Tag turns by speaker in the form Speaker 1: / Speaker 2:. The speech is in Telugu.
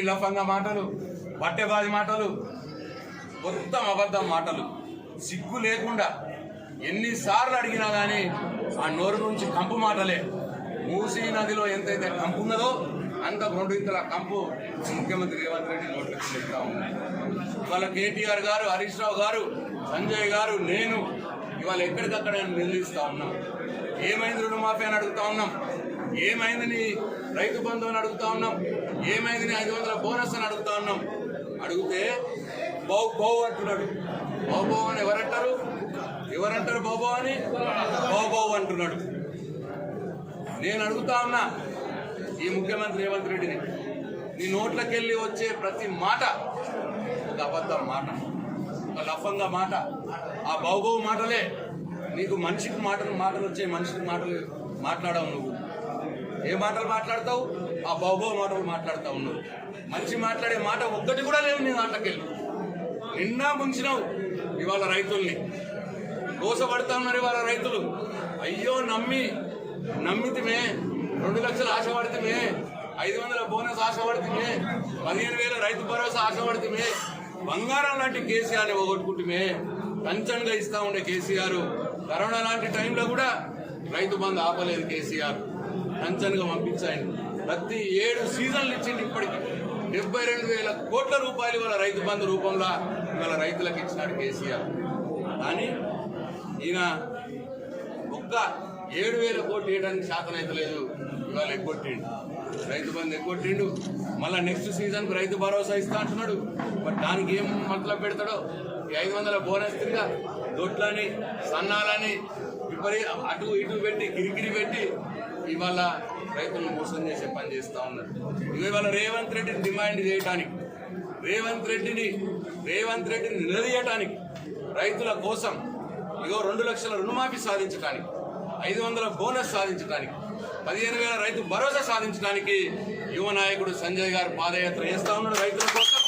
Speaker 1: లఫంగా మాటలు? బట్టెబాజి మాటలు? మొత్తం అబద్ధం మాటలు. సిగ్గు లేకుండా ఎన్నిసార్లు అడిగినా కానీ ఆ నోరు నుంచి కంపు మాటలే. మూసీ నదిలో ఎంతైతే కంపు ఉన్నదో అంత రెండింతల కంపు ముఖ్యమంత్రి రేవంత్ రెడ్డి నోట్లకి చెప్తా ఉన్నాయి. ఇవాళ కేటీఆర్ గారు హరీష్ రావు గారు సంజయ్ గారు నేను ఇవాళ ఎక్కడికక్కడ నిలదీస్తా ఉన్నాం. ఏమైంది రుణమాఫీ అని అడుగుతా ఉన్నాం. ఏమైంది నీ రైతు బంధు అని అడుగుతా ఉన్నాం. ఏమైంది? ఐదు వందల బోనస్ అని అడుగుతా ఉన్నాం. అడిగితే బౌ బౌ అంటున్నాడు. బౌ అని ఎవరంటారు? ఎవరంటారు బౌ అని? బౌ అంటున్నాడు. నేను అడుగుతా ఉన్నా ఈ ముఖ్యమంత్రి రేవంత్ రెడ్డిని నీ నోట్లకెళ్ళి వచ్చే ప్రతి మాట ఒక అబద్ధం మాట ఒక లఫంగా మాట. ఆ బౌబౌ మాటలే నీకు మనిషికి మాటలు మాటలు వచ్చే మనిషికి మాటలు మాట్లాడవు నువ్వు. ఏ మాటలు మాట్లాడతావు? ఆ బాబో మాటలు మాట్లాడుతూ ఉన్నావు. మంచి మాట్లాడే మాట ఒక్కటి కూడా లేవు నీ దాంట్లోకెళ్ళి. నిన్నా ముంచినావు ఇవాళ రైతుల్ని. దోసపడతా ఉన్నారు ఇవాళ రైతులు. అయ్యో నమ్మి. నమ్మితిమే. రెండు లక్షలు ఆశపడితే ఐదు వందల బోనస్ ఆశపడితే పదిహేను వేల రైతు భరోసా ఆశపడితే బంగారం లాంటి కేసీఆర్ని పోగొట్టుకుంటుమే. కంచంగా ఇస్తా ఉండే కేసీఆర్. కరోనా లాంటి టైంలో కూడా రైతు బంధు ఆపలేదు కేసీఆర్. కంచంగా పంపించాయండి ప్రతి ఏడు సీజన్లు ఇచ్చింది ఇప్పటికి డెబ్బై రెండు వేల కోట్ల రూపాయలు ఇవాళ రైతు బంధు రూపంలో ఇవాళ రైతులకు ఇచ్చినాడు కేసీఆర్. కానీ ఈయన ఒక్క ఏడు వేల కోట్లు వేయడానికి శాతం అయితే లేదు. ఇవాళ ఎగ్గొట్టిండు. రైతు బంధు ఎగ్గొట్టిండు. మళ్ళీ నెక్స్ట్ సీజన్కు రైతు భరోసా ఇస్తా అంటున్నాడు. బట్ దానికి ఏం మతలబ్ పెడతాడో? ఈ ఐదు వందల బోనస్ తిరిగా దొడ్లని సన్నాలని విపరీ అటు ఇటు పెట్టి కిరికిరి పెట్టి ఇవాళ రైతులను మోసం చేసే పని చేస్తూ ఉన్నారు. ఇవాళ రేవంత్ రెడ్డిని డిమాండ్ చేయడానికి రేవంత్ రెడ్డిని రేవంత్ రెడ్డిని నిలదీయటానికి రైతుల కోసం ఇగో రెండు లక్షల రుణమాఫీ సాధించడానికి ఐదు వందల బోనస్ సాధించడానికి పదిహేను వేల రైతు భరోసా సాధించడానికి యువ నాయకుడు సంజయ్ గారు పాదయాత్ర చేస్తా ఉన్నాడు రైతుల కోసం.